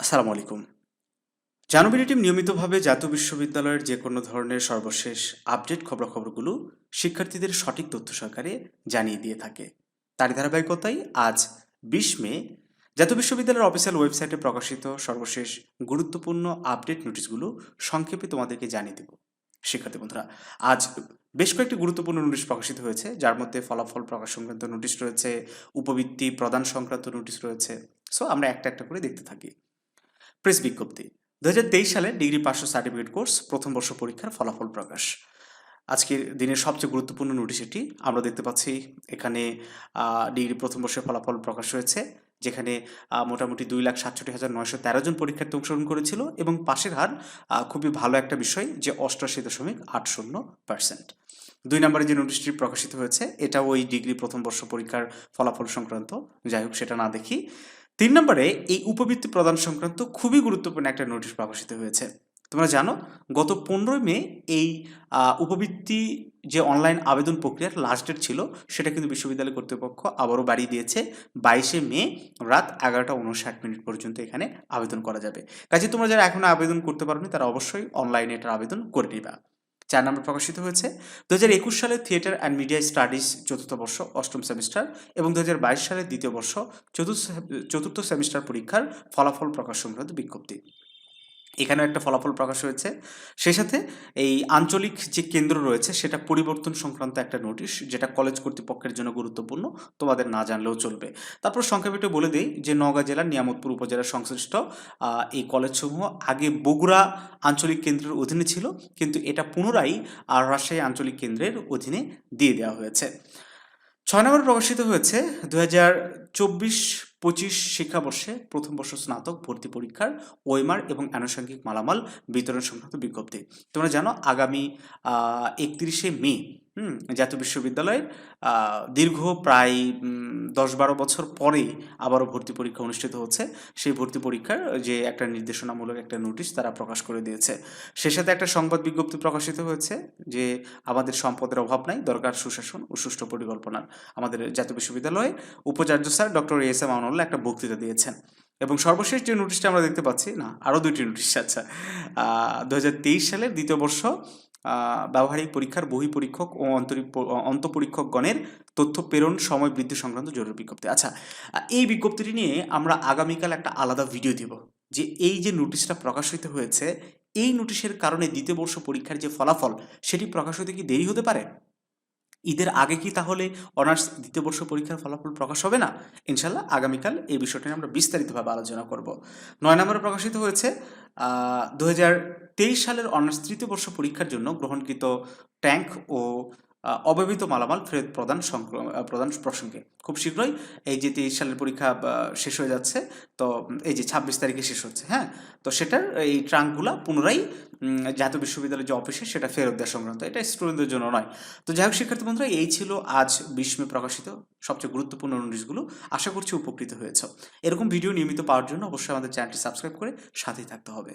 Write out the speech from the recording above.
আসসালামু আলাইকুম। জানুবিলি টিম নিয়মিতভাবে জাতীয় বিশ্ববিদ্যালয়ের যে কোনো ধরনের সর্বশেষ আপডেট খবরাখবরগুলো শিক্ষার্থীদের সঠিক তথ্য সহকারে জানিয়ে দিয়ে থাকে। তার ধারাবাহিকতায় আজ বিশ মে, জাতীয় বিশ্ববিদ্যালয়ের অফিসিয়াল ওয়েবসাইটে প্রকাশিত সর্বশেষ গুরুত্বপূর্ণ আপডেট নোটিশগুলো সংক্ষেপে তোমাদেরকে জানিয়ে দেব। শিক্ষার্থী বন্ধুরা, আজ বেশ কয়েকটি গুরুত্বপূর্ণ নোটিশ প্রকাশিত হয়েছে, যার মধ্যে ফলাফল প্রকাশ সংক্রান্ত নোটিশ রয়েছে, উপবৃত্তি প্রদান সংক্রান্ত নোটিশ রয়েছে। সো আমরা একটা একটা করে দেখতে থাকি। প্রেস বিজ্ঞপ্তি। দুই হাজার তেইশ সালে ডিগ্রি পাস সার্টিফিকেট কোর্স প্রথম বর্ষ পরীক্ষার ফলাফল প্রকাশ। আজকের দিনের সবচেয়ে গুরুত্বপূর্ণ নোটিশ এটি আমরা দেখতে পাচ্ছি, এখানে ডিগ্রি প্রথম বর্ষের ফলাফল প্রকাশ হয়েছে, যেখানে মোটামুটি দুই লাখ সাতষট্টি হাজার নয়শো তেরো জন পরীক্ষার্থী অংশগ্রহণ করেছিল এবং পাশের হার খুবই ভালো একটা বিষয় যে অষ্টআশি দশমিক আট শূন্য পার্সেন্ট। দুই নম্বরে যে নোটিশটি প্রকাশিত হয়েছে এটা ওই ডিগ্রি প্রথম বর্ষ পরীক্ষার ফলাফল সংক্রান্ত। যাই হোক, সেটা না দেখি। তিন নম্বরে এই উপবৃত্তি প্রদান সংক্রান্ত খুবই গুরুত্বপূর্ণ একটা নোটিশ প্রকাশিত হয়েছে। তোমরা জানো, গত পনেরোই মে এই উপবৃত্তি যে অনলাইন আবেদন প্রক্রিয়ার লাস্ট ডেট ছিল, সেটা কিন্তু বিশ্ববিদ্যালয় কর্তৃপক্ষ আবারও বাড়িয়ে দিয়েছে। বাইশে মে রাত এগারোটা উনষাট মিনিট পর্যন্ত এখানে আবেদন করা যাবে। কাজে তোমরা যারা এখনও আবেদন করতে পারোনি, তারা অবশ্যই অনলাইনে এটার আবেদন করে নিবা। চার নম্বর প্রকাশিত হয়েছে। দু হাজার একুশ সালে থিয়েটার অ্যান্ড মিডিয়া স্টাডিজ চতুর্থ বর্ষ, অষ্টম সেমিস্টার এবং দু হাজার বাইশ সালের দ্বিতীয় বর্ষ, চতুর্থ চতুর্থ সেমিস্টার পরীক্ষার ফলাফল প্রকাশ সংক্রান্ত বিজ্ঞপ্তি। এখানেও একটা ফলাফল প্রকাশ হয়েছে। সেই সাথে এই আঞ্চলিক যে কেন্দ্র রয়েছে, সেটা পরিবর্তন সংক্রান্ত একটা নোটিশ, যেটা কলেজ কর্তৃপক্ষের জন্য গুরুত্বপূর্ণ, তোমাদের না জানলেও চলবে। তারপর সংক্ষেপে বলে দিই যে নওগাঁ জেলার নিয়ামতপুর উপজেলার সংশ্লিষ্ট এই কলেজসমূহ আগে বগুড়া আঞ্চলিক কেন্দ্রের অধীনে ছিল, কিন্তু এটা পুনরায় আর রাজশাহী আঞ্চলিক কেন্দ্রের অধীনে দিয়ে দেওয়া হয়েছে। ছয় নম্বর প্রকাশিত হয়েছে দু হাজার চব্বিশ পঁচিশ শিক্ষাবর্ষে প্রথম বর্ষ স্নাতক ভর্তি পরীক্ষার ওয়েমার এবং আনুষঙ্গিক মালামাল বিতরণ সংক্রান্ত বিজ্ঞপ্তি। তোমরা জানো আগামী একত্রিশে মে হুম, জাতীয় বিশ্ববিদ্যালয়ের দীর্ঘ প্রায় দশ বারো বছর পরে আবারও ভর্তি পরীক্ষা অনুষ্ঠিত হচ্ছে। সেই ভর্তি পরীক্ষার যে একটা নির্দেশনামূলক একটা নোটিশ তারা প্রকাশ করে দিয়েছে। সে সাথে একটা সংবাদ বিজ্ঞপ্তি প্রকাশিত হয়েছে যে আমাদের সম্পদের অভাব নাই, দরকার সুশাসন ও সুষ্ঠু পরিকল্পনার। আমাদের জাতীয় বিশ্ববিদ্যালয়ে উপাচার্য sir doctor S M Aunullah একটা বক্তৃতা দিয়েছেন। এবং সর্বশেষ যে নোটিশটা আমরা দেখতে পাচ্ছি, না আরও দুইটি নোটিশ আচ্ছা দু হাজার তেইশ সালের দ্বিতীয় বর্ষ ব্যবহারিক পরীক্ষার বহি পরীক্ষক ও অন্তপরীক্ষকগণের তথ্য প্রেরণ, সময় বৃদ্ধি সংক্রান্ত জরুরি বিজ্ঞপ্তি। আচ্ছা এই বিজ্ঞপ্তিটি নিয়ে আমরা আগামীকাল একটা আলাদা ভিডিও দিব, যে এই যে নোটিশটা প্রকাশিত হয়েছে, এই নোটিশের কারণে দ্বিতীয় বর্ষ পরীক্ষার যে ফলাফল, সেটি প্রকাশ হতে কি দেরি হতে পারে? ঈদের আগে কি তাহলে অনার্স দ্বিতীয় বর্ষ পরীক্ষার ফলাফল প্রকাশ হবে না? ইনশাল্লাহ আগামীকাল এই বিষয়টা নিয়ে আমরা বিস্তারিতভাবে আলোচনা করব। নয় নম্বরে প্রকাশিত হয়েছে দু হাজার তেইশ সালের অনার্স তৃতীয় বর্ষ পরীক্ষার জন্য গ্রহণকৃত ট্যাঙ্ক ও অব্যবহৃত মালামাল ফেরত প্রদান প্রদান প্রসঙ্গে। খুব শীঘ্রই এই যে তেইশ সালের পরীক্ষা শেষ হয়ে যাচ্ছে, তো এই যে ছাব্বিশ তারিখে শেষ হচ্ছে হ্যাঁ? তো সেটার এই ট্রাঙ্কগুলো পুনরায় জাতীয় বিশ্ববিদ্যালয়ের যে অফিসে সেটা ফেরত দেওয়া সংক্রান্ত এটা স্টুডেন্টদের জন্য নয়। তো যাই হোক শিক্ষার্থী বন্ধুরা, এই ছিল আজ বিশ মে প্রকাশিত সবচেয়ে গুরুত্বপূর্ণ নোটিশগুলো আশা করছি উপকৃত হয়েছে। এরকম ভিডিও নিয়মিত পাওয়ার জন্য অবশ্যই আমাদের চ্যানেলটি সাবস্ক্রাইব করে সাথেই থাকতে হবে।